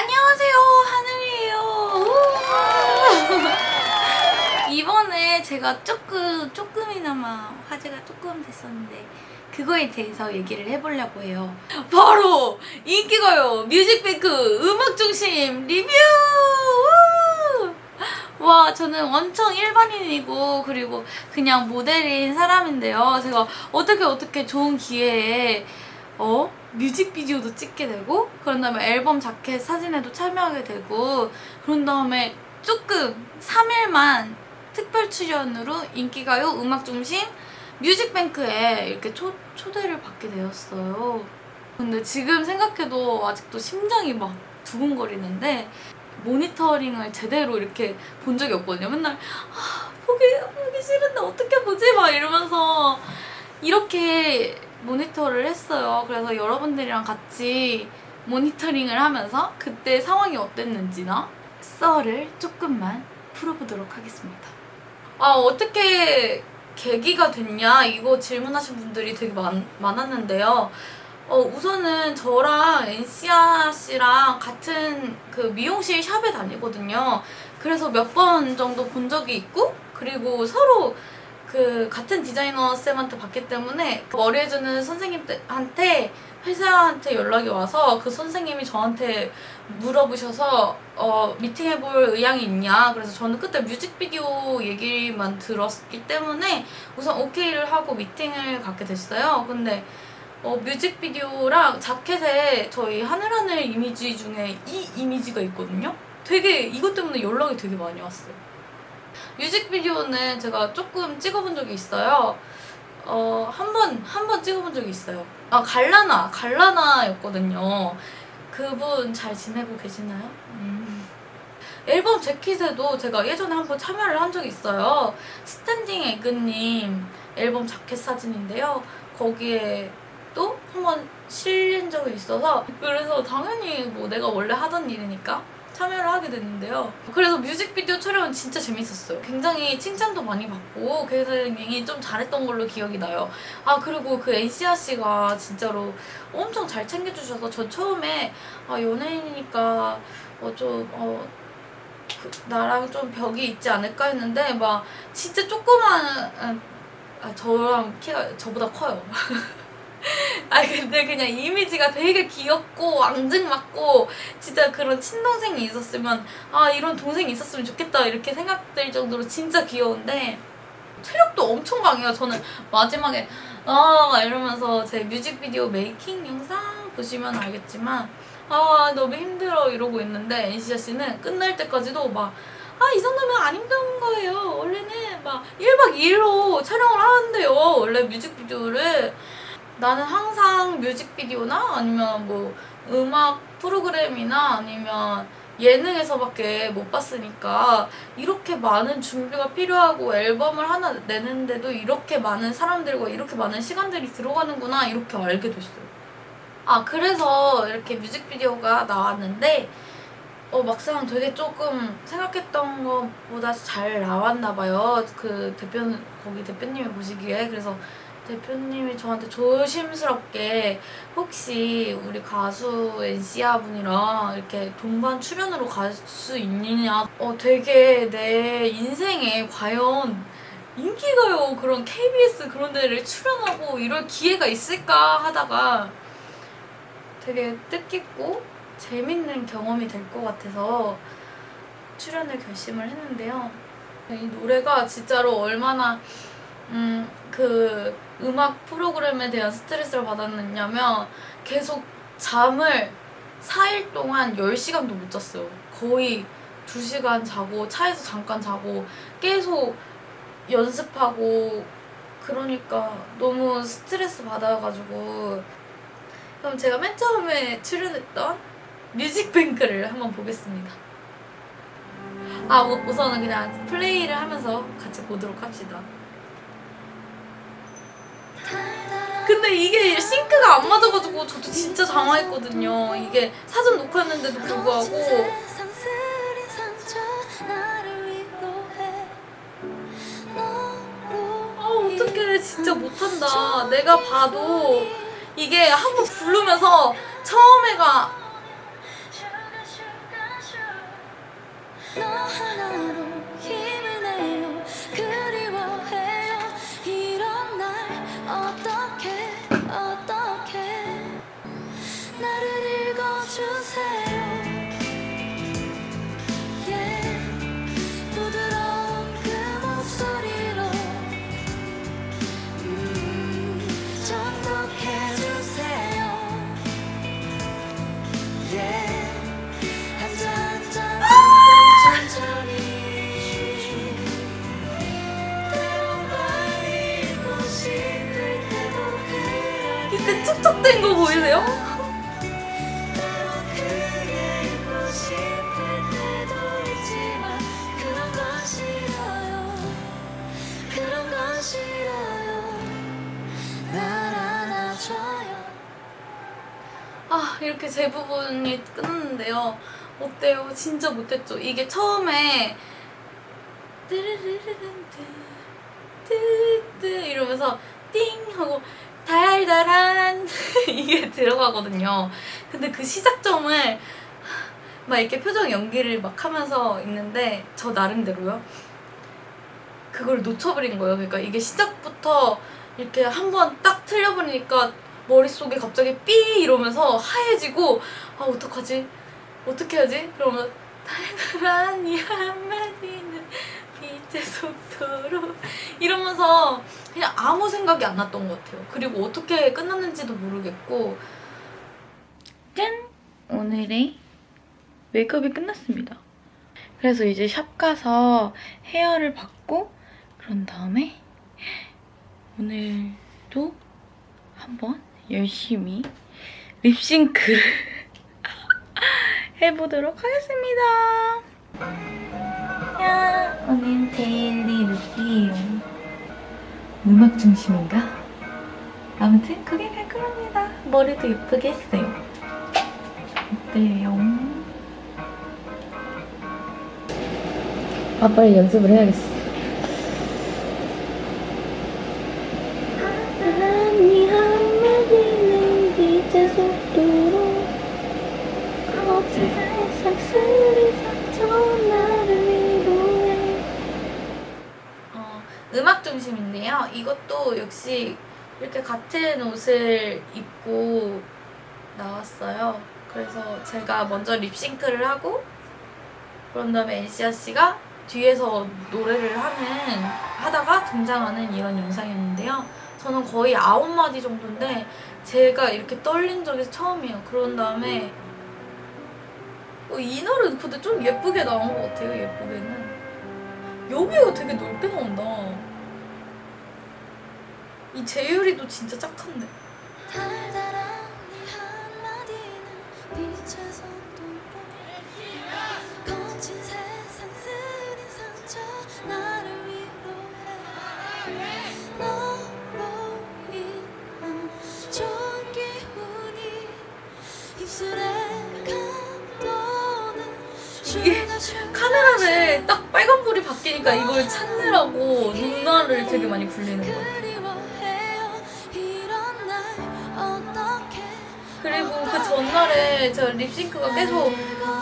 안녕하세요 하늘이에요 우! 이번에 제가 조금 조금이나마 화제가 조금 됐었는데 그거에 대해서 얘기를 해보려고 해요 바로 인기가요 뮤직뱅크 음악중심 리뷰 우! 와 저는 엄청 일반인이고 그리고 그냥 모델인 사람인데요 제가 어떻게 어떻게 좋은 기회에 어? 뮤직비디오도 찍게 되고 그런 다음에 앨범 자켓 사진에도 참여하게 되고 그런 다음에 조금 3일만 특별 출연으로 인기가요 음악중심 뮤직뱅크에 이렇게 초, 초대를 받게 되었어요 근데 지금 생각해도 아직도 심장이 막 두근거리는데 모니터링을 제대로 이렇게 본 적이 없거든요 맨날 아, 보기, 보기 싫은데 어떻게 보지? 막 이러면서 이렇게 모니터를 했어요. 그래서 여러분들이랑 같이 모니터링을 하면서 그때 상황이 어땠는지나 썰을 조금만 풀어보도록 하겠습니다. 아, 어떻게 계기가 됐냐? 이거 질문하신 분들이 되게 많, 많았는데요. 어, 우선은 저랑 엔시아 씨랑 같은 그 미용실 샵에 다니거든요. 그래서 몇 번 정도 본 적이 있고, 그리고 서로 그 같은 디자이너 쌤한테 봤기 때문에 머리 해주는 선생님한테 회사한테 연락이 와서 그 선생님이 저한테 물어보셔서 어, 미팅해볼 의향이 있냐. 그래서 저는 그때 뮤직비디오 얘기만 들었기 때문에 우선 오케이를 하고 미팅을 갖게 됐어요. 근데 어, 뮤직비디오랑 자켓에 저희 하늘하늘 이미지 중에 이 이미지가 있거든요? 되게 이것 때문에 연락이 되게 많이 왔어요 뮤직비디오는 제가 조금 찍어본 적이 있어요. 어, 한 번, 한 번 찍어본 적이 있어요. 아, 갈라나, 갈라나였거든요. 그분 잘 지내고 계시나요? 음. 앨범 재킷에도 제가 예전에 한번 참여를 한 적이 있어요. 스탠딩 에그님 앨범 자켓 사진인데요. 거기에 또 한 번 실린 적이 있어서 그래서 당연히 뭐 내가 원래 하던 일이니까 참여를 하게 됐는데요. 그래서 뮤직비디오 촬영은 진짜 재밌었어요. 굉장히 칭찬도 많이 받고 굉장히 좀 잘했던 걸로 기억이 나요. 아 그리고 그 엔시아 씨가 진짜로 엄청 잘 챙겨주셔서 저 처음에 아 연예인이니까 어좀 어, 그, 나랑 좀 벽이 있지 않을까 했는데 막 진짜 조그만 아, 저랑 키가 저보다 커요. 아 근데 그냥 이미지가 되게 귀엽고 앙증맞고 진짜 그런 친동생이 있었으면 아 이런 동생이 있었으면 좋겠다 이렇게 생각될 정도로 진짜 귀여운데 체력도 엄청 강해요 저는 마지막에 아 이러면서 제 뮤직비디오 메이킹 영상 보시면 알겠지만 아 너무 힘들어 이러고 있는데 엔시아 씨는 끝날 때까지도 막 아, 이 정도면 안 힘든 거예요. 원래는 막 1박 2일로 촬영을 하는데요. 원래 뮤직비디오를. 나는 항상 뮤직비디오나 아니면 뭐 음악 프로그램이나 아니면 예능에서밖에 못 봤으니까 이렇게 많은 준비가 필요하고 앨범을 하나 내는데도 이렇게 많은 사람들과 이렇게 많은 시간들이 들어가는구나 이렇게 알게 됐어요. 아 그래서 이렇게 뮤직비디오가 나왔는데 어 막상 되게 조금 생각했던 것보다 잘 나왔나 봐요. 그 대표 거기 대표님이 보시기에 그래서 대표님이 저한테 조심스럽게 혹시 우리 가수 엔시아 분이랑 이렇게 동반 출연으로 갈 수 있느냐 어 되게 내 인생에 과연 인기가요 그런 KBS 그런 데를 출연하고 이럴 기회가 있을까 하다가 되게 뜻깊고 재밌는 경험이 될 것 같아서 출연을 결심을 했는데요. 이 노래가 진짜로 얼마나 음, 그 음악 프로그램에 대한 스트레스를 받았느냐면 계속 잠을 4일 동안 10시간도 못 잤어요. 거의 2시간 자고 차에서 잠깐 자고 계속 연습하고 그러니까 너무 스트레스 받아가지고 그럼 제가 맨 처음에 출연했던 뮤직뱅크를 한번 보겠습니다. 아 우- 우선은 그냥 플레이를 하면서 같이 보도록 합시다. 근데 이게 싱크가 안 맞아가지고 저도 진짜 당황했거든요. 이게 사전 녹화했는데도 불구하고 아 어떡해 진짜 못한다. 내가 봐도 이게 한번 부르면서 처음에 제 부분이 끝났는데요. 어때요? 진짜 못했죠? 이게 처음에 띠르르르른뜨 뜨뜨 이러면서 띵 하고 달달한 이게 들어가거든요. 근데 그 시작점을 막 이렇게 표정 연기를 막 하면서 있는데 저 나름대로요. 그걸 놓쳐버린 거예요. 그러니까 이게 시작부터 이렇게 한번 딱 틀려버리니까 머릿속에 갑자기 삐 이러면서 하얘지고 아 어떡하지? 어떻게 하지? 그러면 달달한 이 한마디는 빛의 속도로 이러면서 그냥 아무 생각이 안 났던 것 같아요. 그리고 어떻게 끝났는지도 모르겠고 짠! 오늘의 메이크업이 끝났습니다. 그래서 이제 샵 가서 헤어를 받고 그런 다음에 오늘도 한번 열심히 립싱크를 해보도록 하겠습니다. 야, 오늘 데일리 룩이에요. 음악 중심인가? 아무튼 그게 갈 거랍니다. 머리도 예쁘게 했어요. 어때요? 아, 빨리 연습을 해야겠어. 역시 이렇게 같은 옷을 입고 나왔어요. 그래서 제가 먼저 립싱크를 하고 그런 다음에 엔시아 씨가 뒤에서 노래를 하는 하다가 등장하는 이런 영상이었는데요. 저는 거의 아홉 마디 정도인데 제가 이렇게 떨린 적이 처음이에요. 그런 다음에 어, 이날은 근데 좀 예쁘게 나온 것 같아요. 예쁘게는 여기가 되게 넓게 나온다. 이 재율이도 진짜 착한데. 이게 카메라를 딱 빨간불이 바뀌니까 이걸 찾느라고 눈알을 되게 많이 굴리는 거예 전날에 제가 립싱크가 계속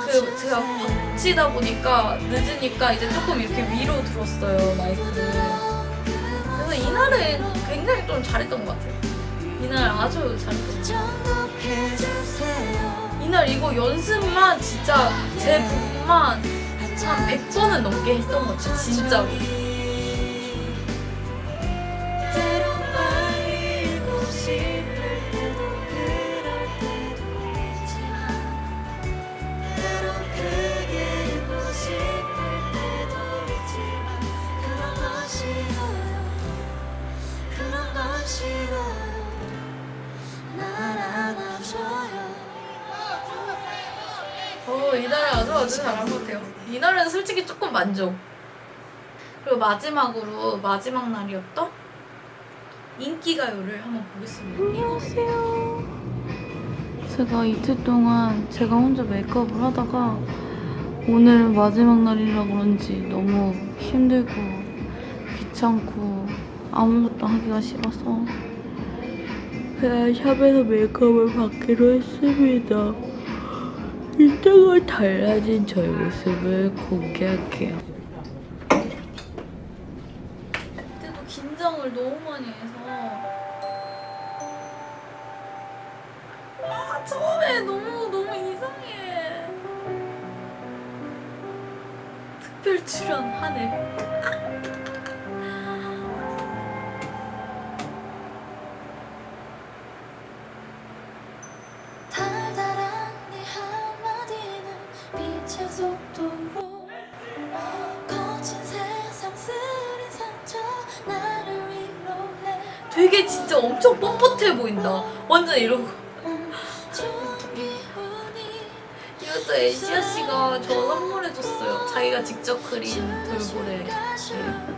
그 제가 박치다 보니까 늦으니까 이제 조금 이렇게 위로 들었어요 마이크를. 그래서 이날은 굉장히 좀 잘했던 것 같아요. 이날 아주 잘했어요. 이날 이거 연습만 진짜 제 부분만 한 100번은 넘게 했던 것 같아요 진짜로. 이날은 아주 아주 잘한 것 같아요. 이날은 솔직히 조금 만족. 그리고 마지막으로 마지막 날이었던 인기가요를 한번 보겠습니다. 안녕하세요. 제가 이틀 동안 제가 혼자 메이크업을 하다가 오늘 마지막 날이라 그런지 너무 힘들고 귀찮고 아무것도 하기가 싫어서 그냥 샵에서 메이크업을 받기로 했습니다. 이따가 달라진 저의 모습을 공개할게요. 그때도 긴장을 너무 많이 해서 아 처음에 너무 너무 이상해. 특별 출연 하늘. 속도로 거친 세상 쓰린 상처 나를 위로해 되게 진짜 엄청 뻣뻣해 보인다. 완전 이러고. 이것도 에시아 씨가 저 선물해줬어요. 자기가 직접 그린 돌고래. 네.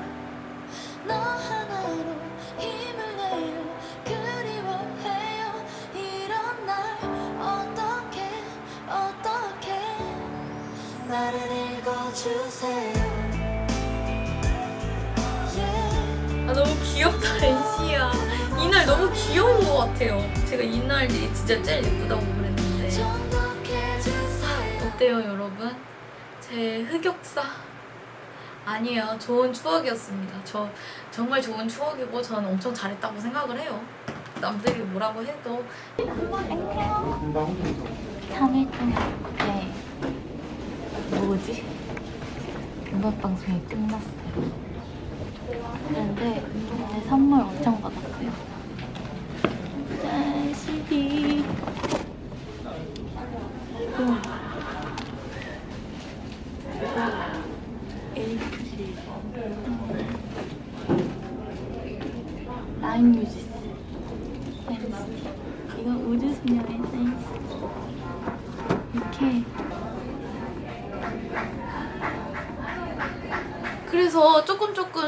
아 너무 귀엽다 에시아. 이날 너무 귀여운 것 같아요. 제가 이날이 진짜 제일 예쁘다고 그랬는데 정독해주세요 어때요 여러분? 제 흑역사 아니에요. 좋은 추억이었습니다. 저 정말 좋은 추억이고 저는 엄청 잘했다고 생각을 해요. 남들이 뭐라고 해도 3일 동안 네 뭐지? 음악 방송이 끝났어요.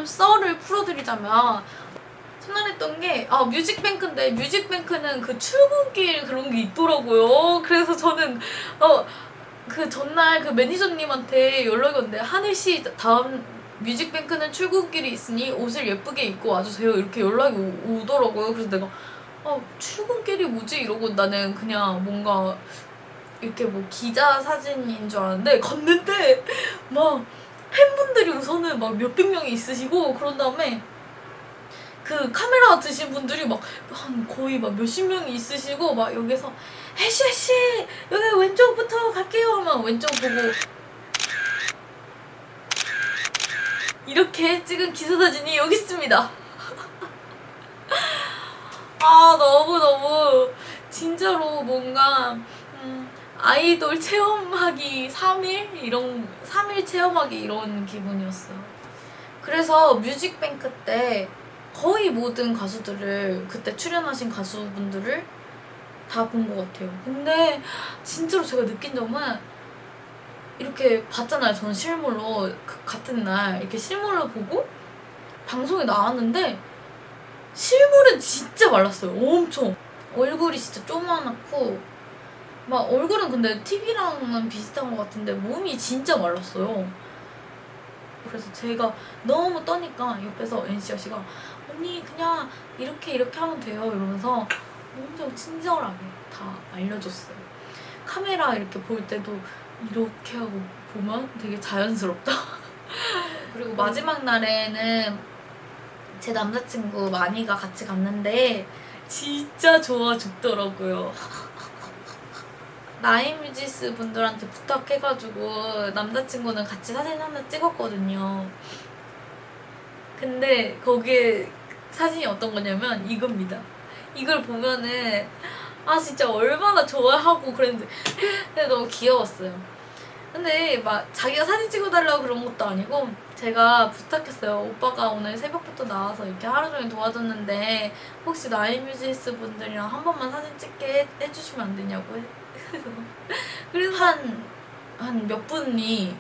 조금 썰을 풀어드리자면 순환했던 게 아 뮤직뱅크인데 뮤직뱅크는 그 출근길 그런 게 있더라고요. 그래서 저는 어 그 전날 그 매니저님한테 연락이 왔는데 하늘 씨 다음 뮤직뱅크는 출근길이 있으니 옷을 예쁘게 입고 와주세요. 이렇게 연락이 오, 더라고요. 그래서 내가 아 출근길이 뭐지? 이러고 나는 그냥 뭔가 이렇게 뭐 기자 사진인 줄 알았는데 갔는데 막 팬분들이 우선은 막 몇백 명이 있으시고 그런 다음에 그 카메라 드신 분들이 막 한 거의 막 몇십 명이 있으시고 막 여기서 해시 해시 여기 왼쪽부터 갈게요 하면 왼쪽 보고 이렇게 찍은 기사 사진이 여기 있습니다. 아 너무 너무 진짜로 뭔가 음, 아이돌 체험하기 3일 이런 3일 체험하기 이런 기분이었어요. 그래서 뮤직뱅크 때 거의 모든 가수들을 그때 출연하신 가수분들을 다 본 것 같아요. 근데 진짜로 제가 느낀 점은 이렇게 봤잖아요. 저는 실물로 그 같은 날 이렇게 실물로 보고 방송에 나왔는데 실물은 진짜 말랐어요. 엄청 얼굴이 진짜 조그맣고 막 얼굴은 근데 TV랑은 비슷한 것 같은데 몸이 진짜 말랐어요. 그래서 제가 너무 떠니까 옆에서 NCR 씨가 언니 그냥 이렇게 이렇게 하면 돼요 이러면서 엄청 친절하게 다 알려줬어요. 카메라 이렇게 볼 때도 이렇게 하고 보면 되게 자연스럽다. 그리고 마지막 날에는 제 남자친구 마니가 같이 갔는데 진짜 좋아 죽더라고요. 나이뮤지스 분들한테 부탁해가지고 남자친구는 같이 사진 하나 찍었거든요. 근데 거기에 사진이 어떤 거냐면 이겁니다. 이걸 보면은 아 진짜 얼마나 좋아하고 그랬는데 근데 너무 귀여웠어요. 근데 막 자기가 사진 찍어달라고 그런 것도 아니고 제가 부탁했어요. 오빠가 오늘 새벽부터 나와서 이렇게 하루 종일 도와줬는데 혹시 나이뮤지스 분들이랑 한 번만 사진 찍게 해 주시면 안 되냐고 그래서 한한 몇 분이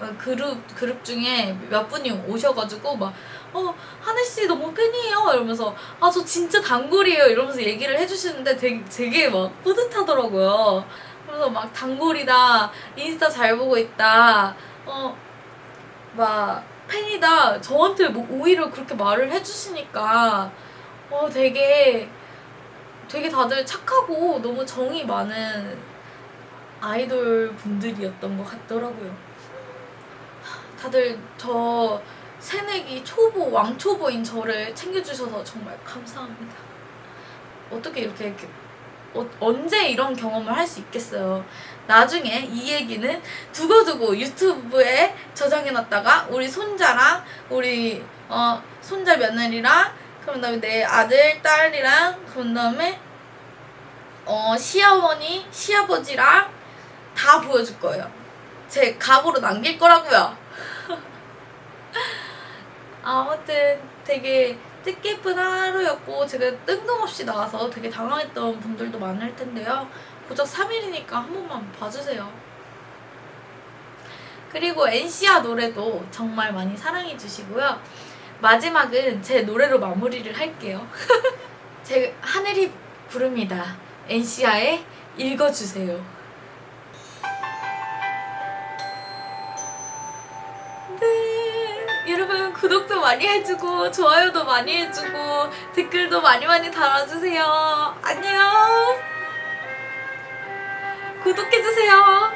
어, 그룹 그룹 중에 몇 분이 오셔가지고 막 어 하늘 씨 너무 팬이에요. 이러면서 아 저 진짜 단골이에요. 이러면서 얘기를 해주시는데 되게 되게 막 뿌듯하더라고요. 그래서 막 단골이다. 인스타 잘 보고 있다. 어 막 팬이다 저한테 뭐 오히려 그렇게 말을 해주시니까 어 되게 되게 다들 착하고 너무 정이 많은 아이돌 분들이었던 것 같더라고요. 다들 저 새내기 초보 왕초보인 저를 챙겨주셔서 정말 감사합니다. 어떻게 이렇게, 이렇게 어, 언제 이런 경험을 할 수 있겠어요. 나중에 이 얘기는 두고두고 유튜브에 저장해놨다가 우리 손자랑 우리 어, 손자 며느리랑 그런 다음에 내 아들 딸이랑 그런 다음에 어, 시어머니 시아버지랑 다 보여줄 거예요. 제 각오로 남길 거라고요. 아무튼 되게 뜻깊은 하루였고 제가 뜬금없이 나와서 되게 당황했던 분들도 많을 텐데요. 고작 3일이니까 한 번만 봐주세요. 그리고 엔시아 노래도 정말 많이 사랑해 주시고요. 마지막은 제 노래로 마무리를 할게요. 제 하늘이 부릅니다. 엔시아의 읽어주세요. 구독도 많이 해주고 좋아요도 많이 해주고 댓글도 많이 많이 달아주세요. 안녕. 구독해주세요.